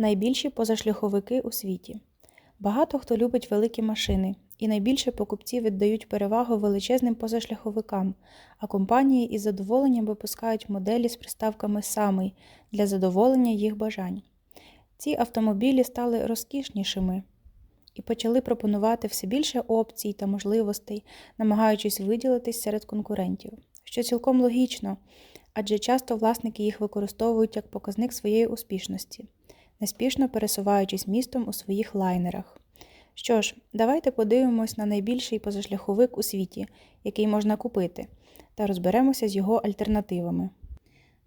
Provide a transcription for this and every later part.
Найбільші позашляховики у світі. Багато хто любить великі машини, і найбільше покупці віддають перевагу величезним позашляховикам, а компанії із задоволенням випускають моделі з приставками «самий» для задоволення їх бажань. Ці автомобілі стали розкішнішими і почали пропонувати все більше опцій та можливостей, намагаючись виділитись серед конкурентів, що цілком логічно, адже часто власники їх використовують як показник своєї успішності неспішно пересуваючись містом у своїх лайнерах. Що ж, давайте подивимось на найбільший позашляховик у світі, який можна купити, та розберемося з його альтернативами.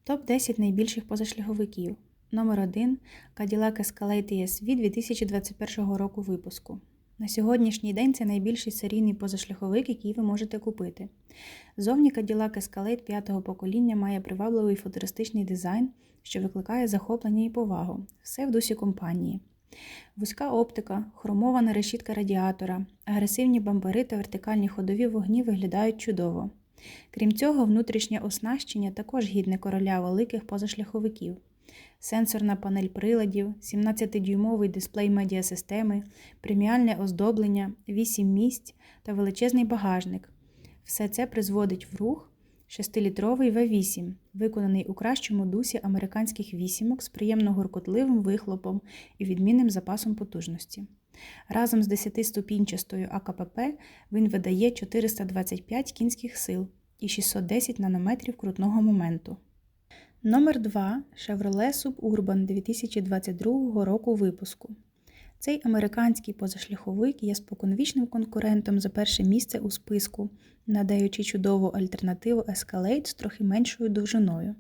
Топ-10 найбільших позашляховиків. Номер 1 Cadillac Escalade ESV 2021 року випуску. На сьогоднішній день це найбільший серійний позашляховик, який ви можете купити. Зовні Cadillac Escalade п'ятого покоління має привабливий футуристичний дизайн, що викликає захоплення і повагу. Все в дусі компанії. Вузька оптика, хромована решітка радіатора, агресивні бампери та вертикальні ходові вогні виглядають чудово. Крім цього, внутрішнє оснащення також гідне короля великих позашляховиків. Сенсорна панель приладів, 17-дюймовий дисплей медіасистеми, преміальне оздоблення, 8 місць та величезний багажник. Все це призводить в рух 6-літровий V8, виконаний у кращому дусі американських вісімок з приємно гуркотливим вихлопом і відмінним запасом потужності. Разом з 10-ступінчастою АКПП він видає 425 кінських сил і 610 нанометрів крутного моменту. Номер 2 Chevrolet Suburban 2022 року випуску. Цей американський позашляховик є споконвічним конкурентом за перше місце у списку, надаючи чудову альтернативу Escalade з трохи меншою довжиною.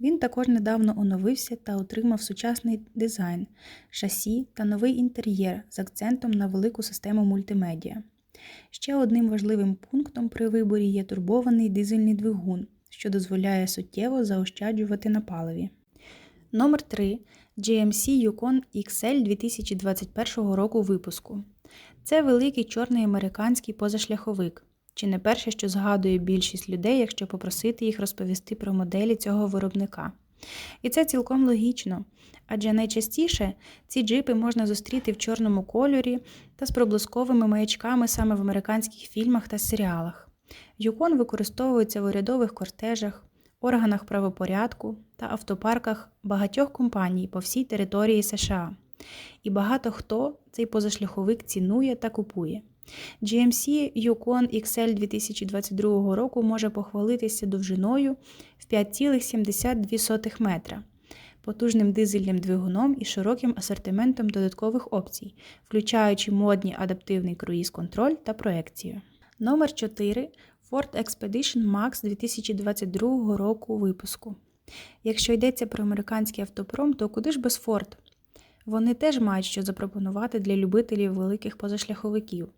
Він також недавно оновився та отримав сучасний дизайн, шасі та новий інтер'єр з акцентом на велику систему мультимедіа. Ще одним важливим пунктом при виборі є турбований дизельний двигун, що дозволяє суттєво заощаджувати на паливі. Номер 3 GMC Yukon XL 2021 року випуску. Це великий чорний американський позашляховик, чи не перше, що згадує більшість людей, якщо попросити їх розповісти про моделі цього виробника. І це цілком логічно, адже найчастіше ці джипи можна зустріти в чорному кольорі та з проблисковими маячками саме в американських фільмах та серіалах. Юкон використовується в урядових кортежах, органах правопорядку та автопарках багатьох компаній по всій території США. І багато хто цей позашляховик цінує та купує. GMC Yukon XL 2022 року може похвалитися довжиною в 5,72 метра, потужним дизельним двигуном і широким асортиментом додаткових опцій, включаючи модні адаптивний круїз-контроль та проекцію. Номер 4 Ford Expedition Max 2022 року випуску. Якщо йдеться про американський автопром, то куди ж без Ford? Вони теж мають що запропонувати для любителів великих позашляховиків.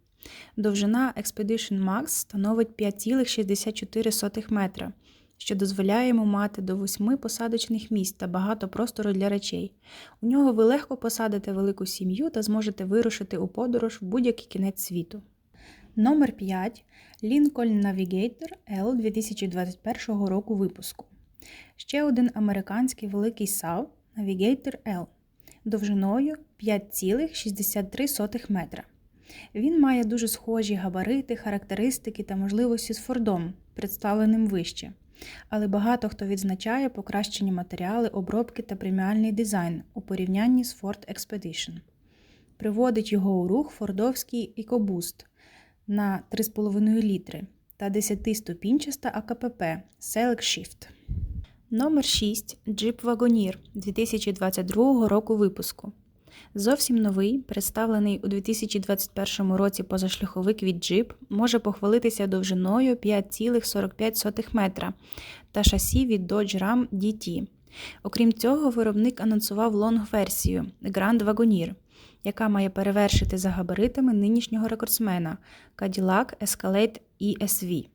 Довжина Expedition Max становить 5,64 метра, що дозволяє йому мати до 8 посадочних місць та багато простору для речей. У нього ви легко посадите велику сім'ю та зможете вирушити у подорож в будь-який кінець світу. Номер 5 Lincoln Navigator L 2021 року випуску. Ще один американський великий SAV Navigator L довжиною 5,63 метра. Він має дуже схожі габарити, характеристики та можливості з Фордом, представленим вище. Але багато хто відзначає покращені матеріали, обробки та преміальний дизайн у порівнянні з Ford Expedition. Приводить його у рух фордовський EcoBoost на 3,5 літри та 10-ступінчаста АКПП Select Shift. Номер 6 Jeep Wagoneer 2022 року випуску. Зовсім новий, представлений у 2021 році позашляховик від Jeep, може похвалитися довжиною 5,45 метра та шасі від Dodge Ram DT. Окрім цього, виробник анонсував лонг-версію Grand Wagoneer, яка має перевершити за габаритами нинішнього рекордсмена Cadillac Escalade ESV.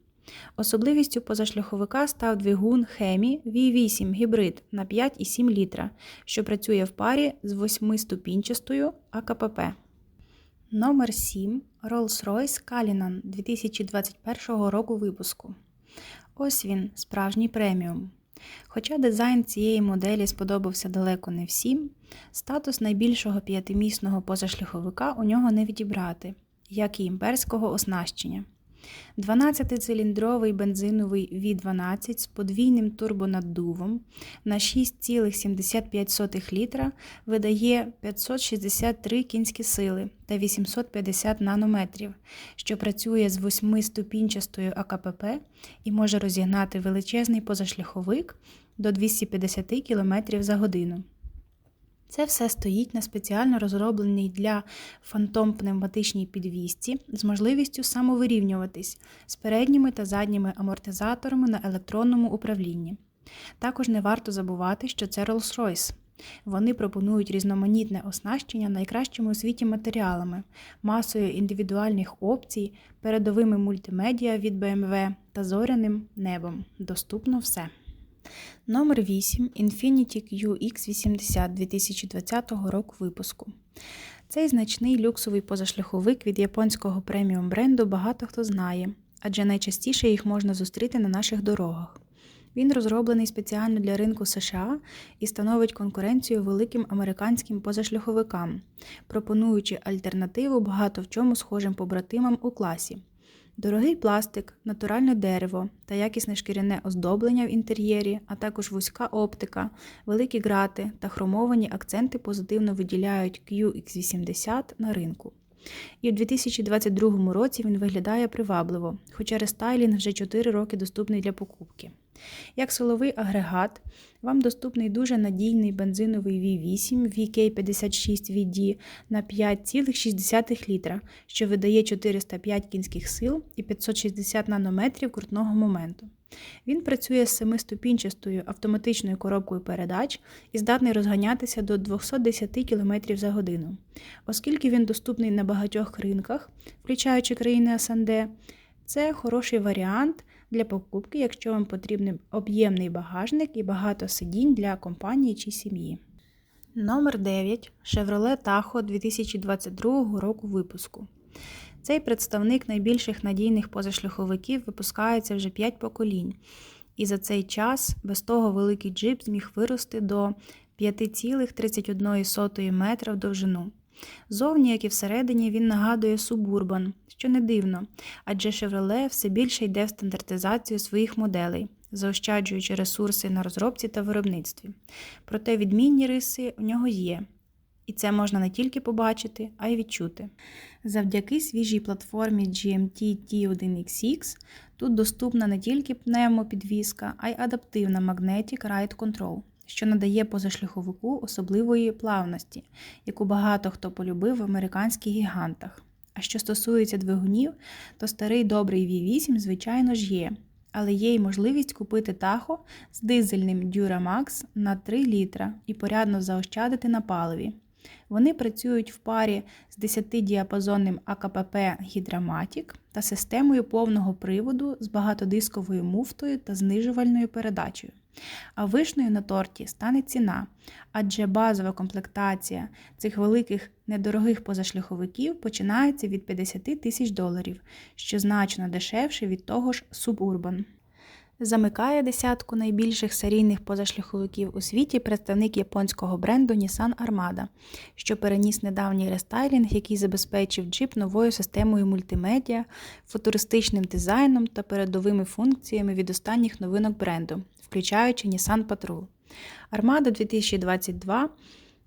Особливістю позашляховика став двигун Хемі V8 гібрид на 5,7 літра, що працює в парі з 8-ступінчастою АКПП. Номер 7 Rolls-Royce Cullinan 2021 року випуску. Ось він, справжній преміум. Хоча дизайн цієї моделі сподобався далеко не всім, статус найбільшого п'ятимісного позашляховика у нього не відібрати, як і імперського оснащення. 12-циліндровий бензиновий V12 з подвійним турбонаддувом на 6,75 літра видає 563 кінські сили та 850 нанометрів, що працює з 8-ступінчастою АКПП і може розігнати величезний позашляховик до 250 км за годину. Це все стоїть на спеціально розробленій для фантом пневматичній підвісці з можливістю самовирівнюватись з передніми та задніми амортизаторами на електронному управлінні. Також не варто забувати, що це Rolls-Royce. Вони пропонують різноманітне оснащення найкращими у світі матеріалами, масою індивідуальних опцій, передовими мультимедіа від BMW та зоряним небом. Доступно все. Номер 8 Infiniti QX80 2020 року випуску. Цей значний люксовий позашляховик від японського преміум бренду багато хто знає, адже найчастіше їх можна зустріти на наших дорогах. Він розроблений спеціально для ринку США і становить конкуренцію великим американським позашляховикам, пропонуючи альтернативу багато в чому схожим побратимам у класі. Дорогий пластик, натуральне дерево та якісне шкіряне оздоблення в інтер'єрі, а також вузька оптика, великі грати та хромовані акценти позитивно виділяють QX80 на ринку. І в 2022 році він виглядає привабливо, хоча рестайлінг вже 4 роки доступний для покупки. Як силовий агрегат, вам доступний дуже надійний бензиновий V8 VK56VD на 5,6 літра, що видає 405 кінських сил і 560 нанометрів крутного моменту. Він працює з семиступінчастою автоматичною коробкою передач і здатний розганятися до 210 км за годину. Оскільки він доступний на багатьох ринках, включаючи країни СНД, це хороший варіант для покупки, якщо вам потрібен об'ємний багажник і багато сидінь для компанії чи сім'ї. Номер 9 Chevrolet Tahoe 2022 року випуску. Цей представник найбільших надійних позашляховиків випускається вже 5 поколінь, і за цей час без того великий джип зміг вирости до 5,31 метра в довжину. Зовні, як і всередині, він нагадує субурбан, що не дивно, адже Chevrolet все більше йде в стандартизацію своїх моделей, заощаджуючи ресурси на розробці та виробництві. Проте відмінні риси у нього є. І це можна не тільки побачити, а й відчути. Завдяки свіжій платформі GMT T1XX тут доступна не тільки пневмопідвізка, а й адаптивна Magnetic Ride Control що надає позашляховику особливої плавності, яку багато хто полюбив в американських гігантах. А що стосується двигунів, то старий добрий V8, звичайно ж є, але є й можливість купити тахо з дизельним Duramax на 3 літра і порядно заощадити на паливі. Вони працюють в парі з 10-діапазонним АКПП Гідраматік та системою повного приводу з багатодисковою муфтою та знижувальною передачею. А вишнею на торті стане ціна, адже базова комплектація цих великих недорогих позашляховиків починається від 50 тисяч доларів, що значно дешевше від того ж Suburban. Замикає десятку найбільших серійних позашляховиків у світі представник японського бренду Nissan Armada, що переніс недавній рестайлінг, який забезпечив джип новою системою мультимедіа, футуристичним дизайном та передовими функціями від останніх новинок бренду, включаючи Nissan Patrol. Armada 2022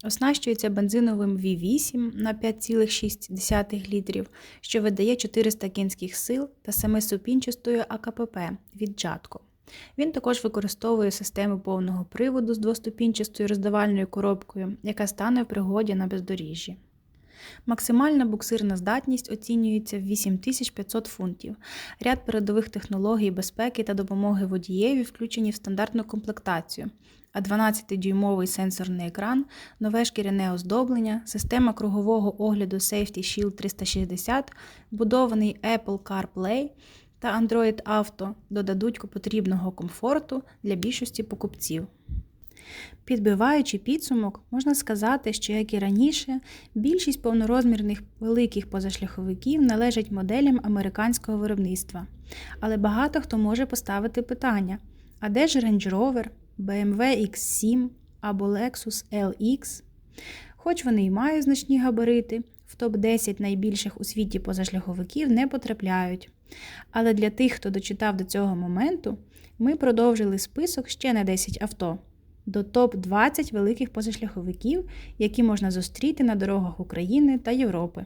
оснащується бензиновим V8 на 5,6 літрів, що видає 400 кінських сил та семисупінчастою АКПП від Джатко. Він також використовує систему повного приводу з двоступінчастою роздавальною коробкою, яка стане в пригоді на бездоріжжі. Максимальна буксирна здатність оцінюється в 8500 фунтів. Ряд передових технологій безпеки та допомоги водієві включені в стандартну комплектацію, а 12-дюймовий сенсорний екран, нове шкіряне оздоблення, система кругового огляду Safety Shield 360, вбудований Apple CarPlay та Android Auto додадуть потрібного комфорту для більшості покупців. Підбиваючи підсумок, можна сказати, що, як і раніше, більшість повнорозмірних великих позашляховиків належать моделям американського виробництва. Але багато хто може поставити питання: а де ж Range Rover, BMW X7 або Lexus LX. Хоч вони й мають значні габарити, в топ-10 найбільших у світі позашляховиків не потрапляють. Але для тих, хто дочитав до цього моменту, ми продовжили список ще на 10 авто до топ-20 великих позашляховиків, які можна зустріти на дорогах України та Європи.